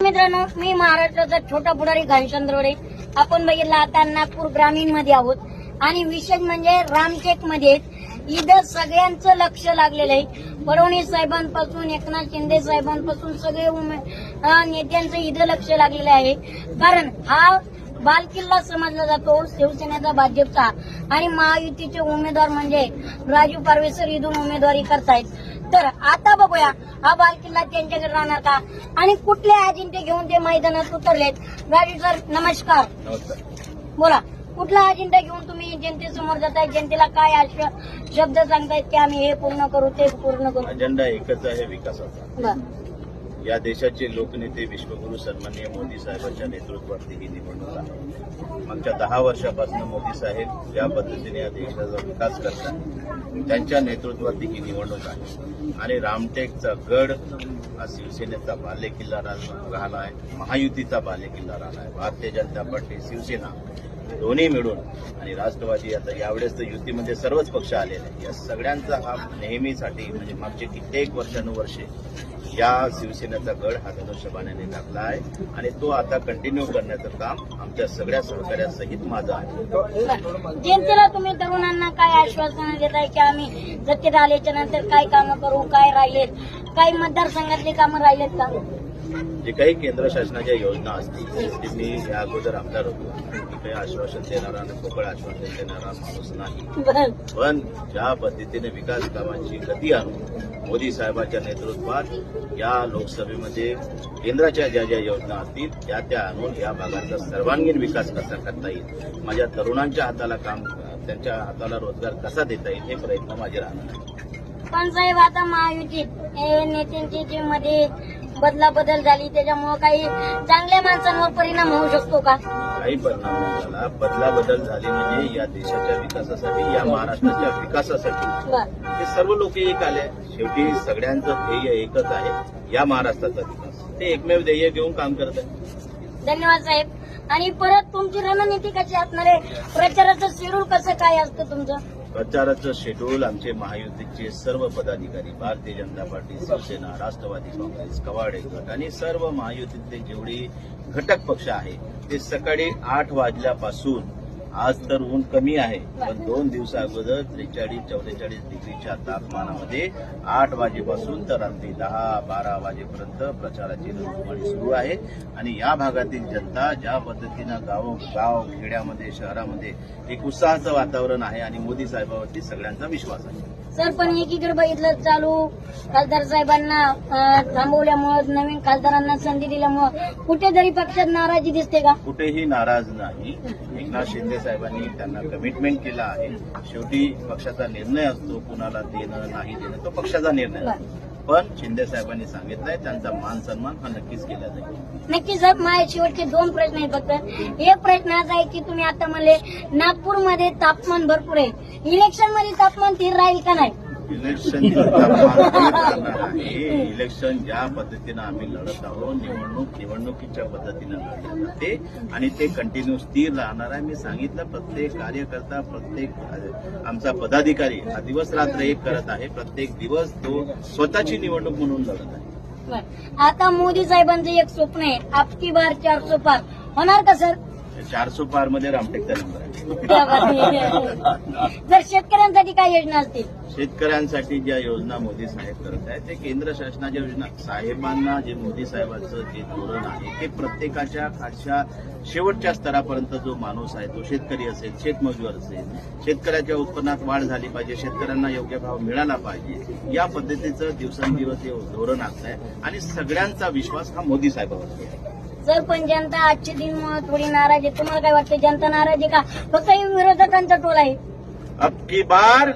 मित्रांनो मी महाराष्ट्राचा छोटा पुढारी घनश्याम द्रोडे. आपण बघितलं आता नागपूर ग्रामीणमध्ये आहोत. आणि विशेष म्हणजे रामटेकमध्ये इथं सगळ्यांचं लक्ष लागलेलं आहे. फडणवीस साहेबांपासून एकनाथ शिंदे साहेबांपासून सगळे नेत्यांचं इथं लक्ष लागलेलं आहे. कारण हा बालकिल्ला समजला जातो. शिवसेनेचा भाजपचा. आणि महायुतीचे उमेदवार म्हणजे राजू पारवेसर इथून उमेदवारी करतायत. तर आता बघूया हा बालकिल्ला त्यांच्याकडे राहणार का? आणि कुठले अजिंक्य घेऊन ते मैदानात उतरलेत? राजू सर नमस्कार. बोला कुठला अजेंडा घेऊन तुम्ही जनतेसमोर जाताय? जनतेला काय शब्द सांगतायत की आम्ही हे पूर्ण करू ते पूर्ण करू? अजेंडा एकच आहे विकासाचा. या देशाचे लोकनेते विश्वगुरु सन्माननीय मोदी साहेबांच्या नेतृत्वावरती ही निवडणूक आहे. मागच्या दहा वर्षापासून मोदी साहेब ज्या पद्धतीने या देशाचा विकास करतात त्यांच्या नेतृत्वावरती ही निवडणूक आहे. आणि रामटेकचा गड हा शिवसेनेचा बालेकिल्ला राह- राहिला आहे. महायुतीचा बालेकिल्ला राहिला आहे. भारतीय जनता पार्टी शिवसेना दोन्ही मिळून आणि राष्ट्रवादी आता यावेळेस तर युतीमध्ये सर्वच पक्ष आलेले या सगळ्यांचा हा नेहमीसाठी म्हणजे मागचे कित्येक वर्षानुवर्षे या शिवसेनेचा गड हा धनुष्यबाणाने टाकला आहे आणि तो आता कंटिन्यू करण्याचं काम आमच्या सगळ्या सहकार्यासहित माझं आहे. जनतेला तुम्ही तरुणांना काय आश्वासन देताय की आम्ही सत्तेत आल्याच्यानंतर काय कामं करू काय राहिलेत? काही मतदारसंघातली कामं राहिलेत का? जे काही केंद्र शासनाच्या योजना असतील ते मी या अगोदर आमदार होतो मी काही आश्वासन देणारा आणि पोकळ आश्वासन देणारा माणूस नाही. पण ज्या पद्धतीने विकास कामांची गती आणून मोदी साहेबांच्या नेतृत्वात या लोकसभेमध्ये केंद्राच्या ज्या ज्या योजना असतील त्या त्या आणून या भागाचा सर्वांगीण विकास कसा करता येईल माझ्या तरुणांच्या हाताला काम त्यांच्या हाताला रोजगार कसा देता येईल हे प्रयत्न माझे राहणार. पण साहेब आता महायुतीत हे नेत्यांची जे मध्ये बदला बदल झाली त्याच्यामुळे काही चांगल्या माणसांवर परिणाम होऊ शकतो का? काही परिणाम झाला बदला बदल झाले म्हणजे या देशाच्या विकासासाठी या महाराष्ट्राच्या विकासासाठी. हे सर्व लोक एक आले. शेवटी सगळ्यांचं ध्येय एकच आहे या महाराष्ट्राचा विकास. ते एकमेव ध्येय घेऊन काम करत आहे धन्यवाद साहेब. आणि परत तुमची रणनीती कशी असणार आहे? प्रचाराचं शेड्यूल कसं काय असतं तुमचं? प्रचाराचं शेड्यूल आमचे महायुतीचे सर्व पदाधिकारी भारतीय जनता पार्टी शिवसेना राष्ट्रवादी काँग्रेस कवाडे गट आणि सर्व महायुतीतले जेवढे घटक पक्ष आहे ते सकाळी आठ वाजल्यापासून आज तर ऊन कमी आहे पण दोन दिवसा अगोदर त्रेचाळीस चौवेचाळीस डिग्रीच्या तापमानामध्ये आठ वाजेपासून तर रात्री दहा बारा वाजेपर्यंत प्रचाराची रणधुमाळी सुरू आहे. आणि या भागातील जनता ज्या पद्धतीनं गाव गाव खेड्यामध्ये शहरामध्ये एक उत्साहाचं वातावरण आहे आणि मोदी साहेबांवरती सगळ्यांचा विश्वास आहे. सर पण एकीकडे बघितलं चालू खासदार साहेबांना थांबवल्यामुळं नवीन खासदारांना संधी दिल्यामुळं कुठेतरी पक्षात नाराजी दिसते का? कुठेही नाराज नाही. एकनाथ शिंदे साहेबांनी त्यांना कमिटमेंट केला आहे. शेवटी पक्षाचा निर्णय असतो कुणाला देणं नाही देणं तो पक्षाचा निर्णय. पण शिंदे साहेबांनी सांगितलंय त्यांचा मान सन्मान हा नक्कीच केला जाईल. नक्की सर माझे शेवटचे दोन प्रश्न आहेत फक्त. एक प्रश्न असा आहे की तुम्ही आता म्हणले नागपूरमध्ये तापमान भरपूर आहे. इलेक्शनमध्ये तापमान स्थिर राहील का नाही? इलेक्शन इलेक्शन ज्या पद्धतीनं आम्ही लढत आहोत निवडणूक निवडणुकीच्या पद्धतीनं लढली जाते आणि ते कंटिन्यू स्थिर राहणार आहे. मी सांगितलं प्रत्येक कार्यकर्ता प्रत्येक आमचा पदाधिकारी हा दिवस रात्र एक करत आहे. प्रत्येक दिवस तो स्वतःची निवडणूक म्हणून लढत आहे. आता मोदी साहेबांचं एक स्वप्न आहे. आपकी बार चारसो पार. होणार का सर? चारसो पारमध्ये रामटेकचा नंबर आहे. जर शेतकऱ्यांसाठी काय योजना असतील? शेतकऱ्यांसाठी ज्या योजना मोदी साहेब करत आहेत ते केंद्र शासनाच्या योजना. साहेबांना जे मोदी साहेबांचं जे धोरण आहे ते प्रत्येकाच्या खालच्या शेवटच्या स्तरापर्यंत जो माणूस आहे तो शेतकरी असेल शेतमजूर असेल शेतकऱ्याच्या उत्पन्नात वाढ झाली पाहिजे शेतकऱ्यांना योग्य भाव मिळाला पाहिजे या पद्धतीचं दिवसेंदिवस हे धोरण आहे आणि सगळ्यांचा विश्वास हा मोदी साहेबांवरती आहे. सर पण जनता आजचे दिन थोडी नाराज आहे तुम्हाला काय वाटतं जनता नाराज आहे का? फक्त हे विरोधकांचा टोल आहे. अब की बार?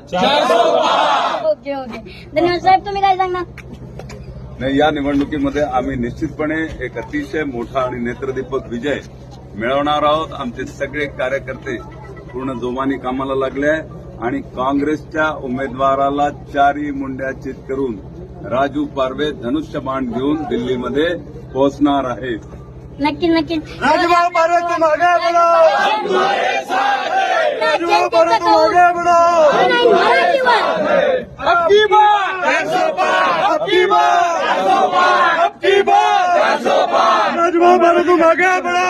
Okay okay. धन्यवाद साहेब तुम्ही काय सांगणार? नाही या निवडणुकीमध्ये आम्ही निश्चितपणे एक अतिशय मोठा आणि नेत्रदीपक विजय मिळवणार आहोत. आमचे सगळे कार्यकर्ते पूर्ण जोमाने कामाला लागले आहे. आणि काँग्रेसच्या उमेदवाराला चारही मुंड्या चित करून राजू पारवे धनुष्यबाण घेऊन दिल्लीमध्ये पोहोचणार आहेत. નક્કી નક્કી. રાજમાં મારો તું માગે બનો રાજમાં મારો તું માગે બનો અબકી બાર ત્રણસો પાર અબકી બાર ત્રણસો પાર અબકી બાર ત્રણસો પાર રાજમાં મારો તું માગે બનો